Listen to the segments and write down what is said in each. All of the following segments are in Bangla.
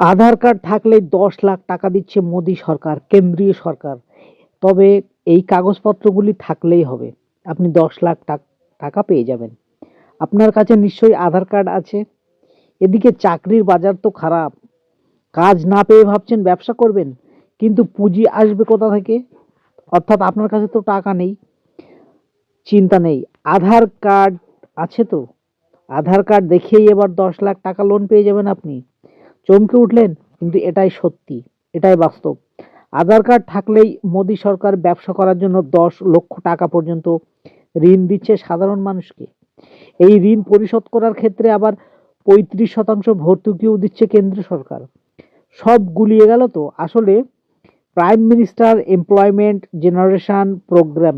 আধার কার্ড থাকলে দশ লাখ টাকা দিচ্ছে মোদী সরকার, কেন্দ্রীয় সরকার। তবে এই কাগজপত্রগুলি থাকলেই হবে। আপনি দশ লাখ টাক- পেয়ে যাবেন। আপনার কাছে নিশ্চয়ই আধার কার্ড আছে। এদিকে চাকরির বাজার তো খারাপ। কাজ না পেয়ে ভাবছেন ব্যবসা করবেন, কিন্তু পুঁজি আসবে কোথা থেকে? অর্থাৎ আপনার কাছে তো টাকা নেই। চিন্তা নেই। আধার কার্ড আছে তো? আধার কার্ড দেখিয়েই এবার দশ লাখ টাকা লোন পেয়ে যাবেন আপনি। চমকে উঠলেন, কিন্তু এটাই সত্যি, এটাই বাস্তব। আধার কার্ড থাকলেই মোদী সরকার ব্যবসা করার জন্য দশ লক্ষ টাকা পর্যন্ত ঋণ দিচ্ছে সাধারণ মানুষকে। এই ঋণ পরিশোধ করার ক্ষেত্রে আবার পঁয়ত্রিশ শতাংশ ভর্তুকিও দিচ্ছে কেন্দ্র সরকার। সব গুলিয়ে গেল তো, আসলে prime minister employment generation programme,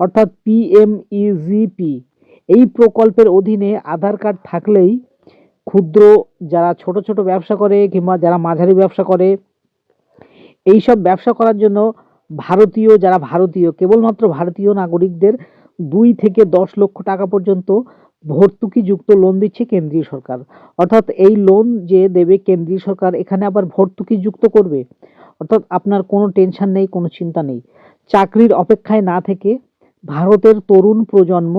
অর্থাৎ পিএমইজিপি এই প্রকল্পের অধীনে আধার কার্ড থাকলেই ক্ষুদ্র যারা ছোট ছোট ব্যবসা করে কিংবা যারা মাঝারি ব্যবসা করে এই সব ব্যবসা করার জন্য ভারতীয় যারা ভারতীয়, কেবলমাত্র ভারতীয় নাগরিকদের দুই থেকে দশ লক্ষ টাকা পর্যন্ত ভর্তুকিযুক্ত লোন দিচ্ছে কেন্দ্রীয় সরকার। অর্থাৎ এই লোন যে দেবে কেন্দ্রীয় সরকার, এখানে আবার ভর্তুকি যুক্ত করবে। অর্থাৎ আপনার কোনো টেনশন নেই, কোনো চিন্তা নেই। চাকরির অপেক্ষায় না থেকে ভারতের তরুণ প্রজন্ম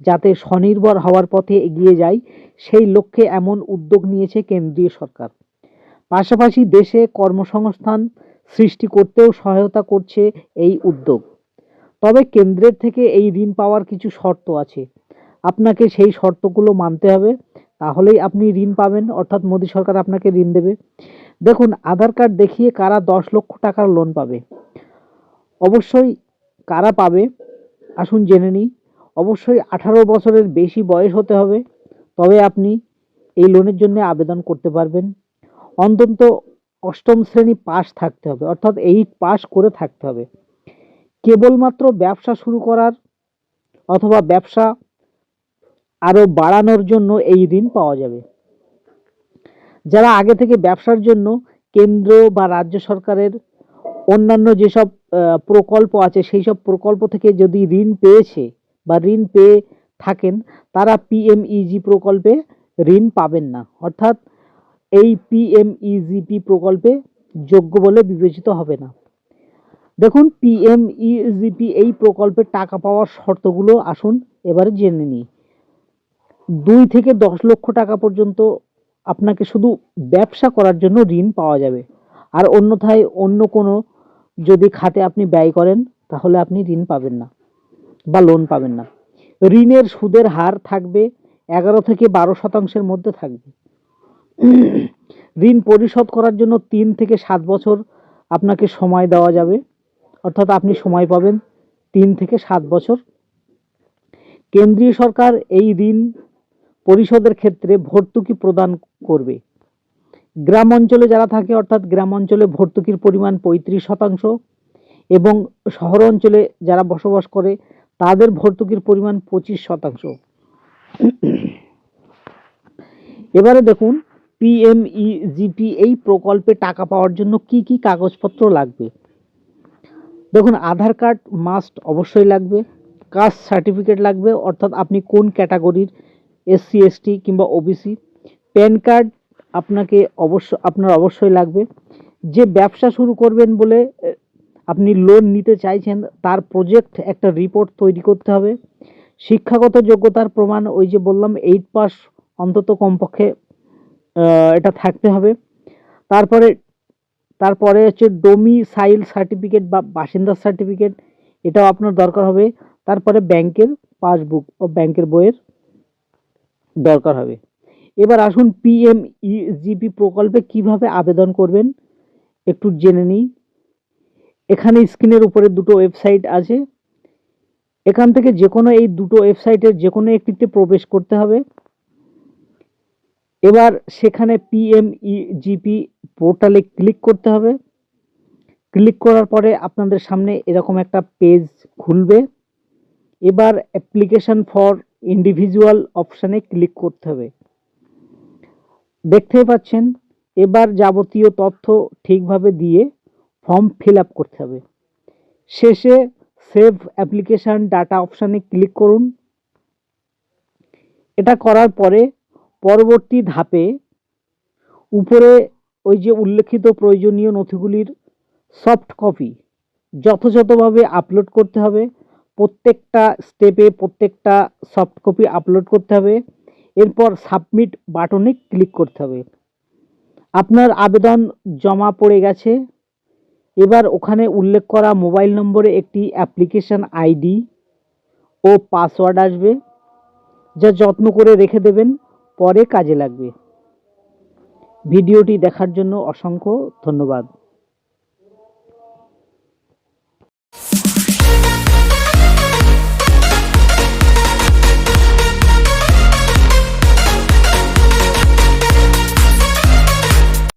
যাতে স্বনির্ভর হওয়ার পথে এগিয়ে যায়, সেই লক্ষ্যে এমন উদ্যোগ নিয়েছে কেন্দ্রীয় সরকার। পাশাপাশি দেশে কর্মসংস্থান সৃষ্টি করতেও সহায়তা করছে এই উদ্যোগ। তবে কেন্দ্রের থেকে এই ঋণ পাওয়ার কিছু শর্ত আছে। আপনাকে সেই শর্তগুলো মানতে হবে, তাহলেই আপনি ঋণ পাবেন, অর্থাৎ মোদী সরকার আপনাকে ঋণ দেবে। দেখুন, আধার কার্ড দেখিয়ে কারা দশ লক্ষ টাকার লোন পাবে? অবশ্যই কারা পাবে? আসুন জেনে নিই। অবশ্যই আঠারো বছরের বেশি বয়স হতে হবে। তবে আপনি এই লোনের জন্য আবেদন করতে পারবেন। অন্তত অষ্টম শ্রেণি পাস থাকতে হবে, অর্থাৎ এইট পাস করে থাকতে হবে। কেবলমাত্র ব্যবসা শুরু করার অথবা ব্যবসা আরও বাড়ানোর জন্য এই ঋণ পাওয়া যাবে। যারা আগে থেকে ব্যবসার জন্য কেন্দ্র বা রাজ্য সরকারের অন্যান্য যেসব প্রকল্প আছে সেই সব প্রকল্প থেকে যদি ঋণ পেয়েছে বা ঋণ পেয়ে থাকেন, তারা পিএমইজি প্রকল্পে ঋণ পাবেন না। অর্থাৎ এই পিএমইজিপি প্রকল্পে যোগ্য বলে বিবেচিত হবে না। দেখুন পিএমইজিপি এই প্রকল্পে টাকা পাওয়ার শর্তগুলো আসুন, এবারে জেনে নিই। দুই থেকে দশ লক্ষ টাকা পর্যন্ত আপনাকে শুধু ব্যবসা করার জন্য ঋণ পাওয়া যাবে। আর অন্যথায় অন্য কোনো যদি খাতে আপনি ব্যয় করেন, তাহলে আপনি ঋণ পাবেন না। বা লোন পাবেন না। ঋণের সুদের হার থাকবে এগারো থেকে বারো শতাংশের মধ্যে থাকবে। ঋণ পরিশোধ করার জন্য তিন থেকে সাত বছর আপনাকে সময় দেওয়া যাবে। অর্থাৎ আপনি সময় পাবেন তিন থেকে সাত বছর। কেন্দ্রীয় সরকার এই ঋণ পরিশোধের ক্ষেত্রে ভর্তুকি প্রদান করবে। গ্রাম অঞ্চলে যারা থাকে, অর্থাৎ গ্রাম অঞ্চলে ভর্তুকির পরিমাণ পঁয়ত্রিশ শতাংশ এবং শহর অঞ্চলে যারা বসবাস করে তাদের ভর্তুকির পরিমাণ পঁচিশ শতাংশ। এবারে দেখুন পিএমইজিপি এই প্রকল্পে টাকা পাওয়ার জন্য কি কি কাগজপত্র লাগবে? দেখুন, আধার কার্ড মাস্ট অবশ্যই লাগবে কাস্ট সার্টিফিকেট লাগবে, অর্থাৎ আপনি কোন ক্যাটাগরির এসসি এসটি কিংবা ওবিসি প্যান কার্ড আপনাকে অবশ্য, আপনার অবশ্যই লাগবে। যে ব্যবসা শুরু করবেন বলে আপনি লোন নিতে চাইছেন, তার প্রজেক্ট একটা রিপোর্ট তৈরি করতে হবে। শিক্ষাগত যোগ্যতার প্রমাণ ওই যে বললাম এইট পাস অন্তত কমপক্ষে এটা থাকতে হবে। তারপরে তারপরে হচ্ছে ডোমিসাইল সার্টিফিকেট বা বাসিন্দার সার্টিফিকেট এটাও আপনার দরকার হবে। তারপরে ব্যাংকের পাসবুক ও ব্যাংকের বইয়ের দরকার হবে। এবার আসুন পিএমইজিপি প্রকল্পে কীভাবে আবেদন করবেন, একটু জেনে নিই। এখানে স্ক্রিনের উপরে দুটো ওয়েবসাইট আছে। এখান থেকে যে কোনো এই দুটো ওয়েবসাইটের যে কোনো একটিতে প্রবেশ করতে হবে। এবার সেখানে পিএমইজিপি পোর্টালে ক্লিক করতে হবে। ক্লিক করার পরে আপনাদের সামনে এরকম একটা পেজ খুলবে। এবার অ্যাপ্লিকেশন ফর ইন্ডিভিজুয়াল অপশানে ক্লিক করতে হবে। দেখতেই পাচ্ছেন? এবার যাবতীয় তথ্য ঠিকভাবে দিয়ে ফর্ম ফিল আপ করতে হবে। শেষে সেভ অ্যাপ্লিকেশান ডাটা অপশানে ক্লিক করুন। এটা করার পরে পরবর্তী ধাপে উপরে ওই যে উল্লেখিত প্রয়োজনীয় নথিগুলির সফট কপি যথাযথভাবে আপলোড করতে হবে। প্রত্যেকটা স্টেপে প্রত্যেকটা সফট কপি আপলোড করতে হবে। এরপর সাবমিট বাটনে ক্লিক করতে হবে। আপনার আবেদন জমা পড়ে গেছে। এবার ওখানে উল্লেখ করা মোবাইল নম্বরে একটি অ্যাপ্লিকেশান আইডি ও পাসওয়ার্ড আসবে, যা যত্ন করে রেখে দেবেন, পরে কাজে লাগবে। ভিডিওটি দেখার জন্য অসংখ্য ধন্যবাদ।